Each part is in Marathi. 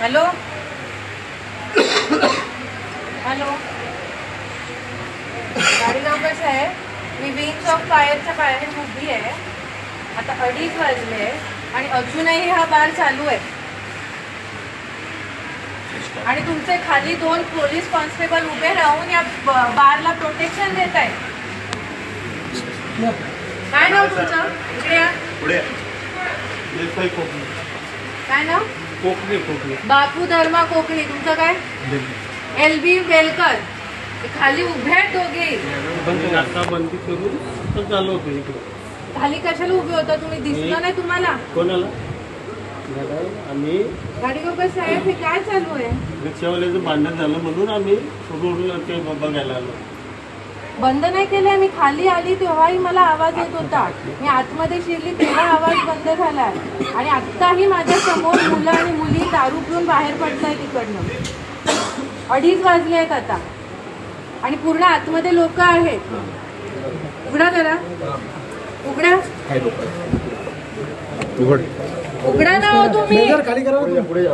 हॅलो गाडीगाव कसं आहे? मी विंग्स ऑफ फायरच्या बाहेर उभी आहे. आता अडीच वाजले आणि अजूनही हा बार चालू आहे. आणि तुमचे खाली दोन पोलीस कॉन्स्टेबल उभे राहून या बारला प्रोटेक्शन देत आहेत. काय नाव तुमचं? काय नाव? कोकणी कोकणी. बापू धर्मा कोकणी तुमचं काय? L B Velkar. खाली उभे आहेत दोघे. आता बंदी करून तर होतं इकडे. खाली कशाला उभे होता? तुम्ही दिसलं नाही तुम्हाला? कोणाला? आम्ही. साहेब हे काय चालू आहे? रिक्षावाल्याचं भांडण झालं म्हणून आम्ही ते बघायला आलो. बंद नाही केलंय मी खाली आली तेव्हाही मला आवाज येत होता. मी आतमध्ये शिरली तेव्हा आवाज बंद झालाय. आणि आत्ताही माझ्यासमोर मुलं आणि मुली दारू पिऊन बाहेर पडताय तिकडनं अडीच वाजले आहेत आता. आणि पूर्ण आतमध्ये लोक आहेत. उघडा जरा. उघडा. उघड. उघडा ना हो तुम्ही. खाली करा पुढे पुढे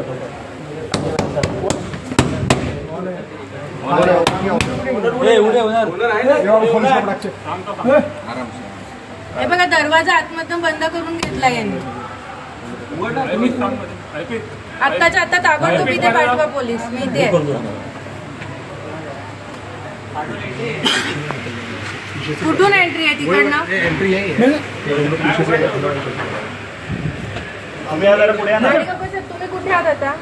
हे बघा दरवाजा आतमधून बंद करून घेतला यांनी. आत्ताच्या आता ताबडतोब इथे पाठवा पोलीस मी इथे आहे. कुठून एंट्री आहे तिकडनं? तुम्ही कुठे आहात आता?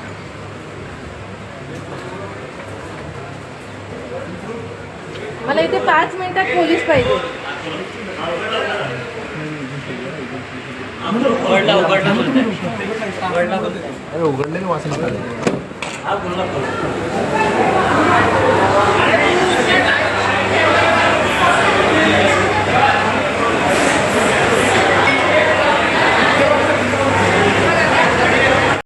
मला इथे पाच मिनिटात पोलीस पाहिजे. अरे उघडलेलं वाचन नका.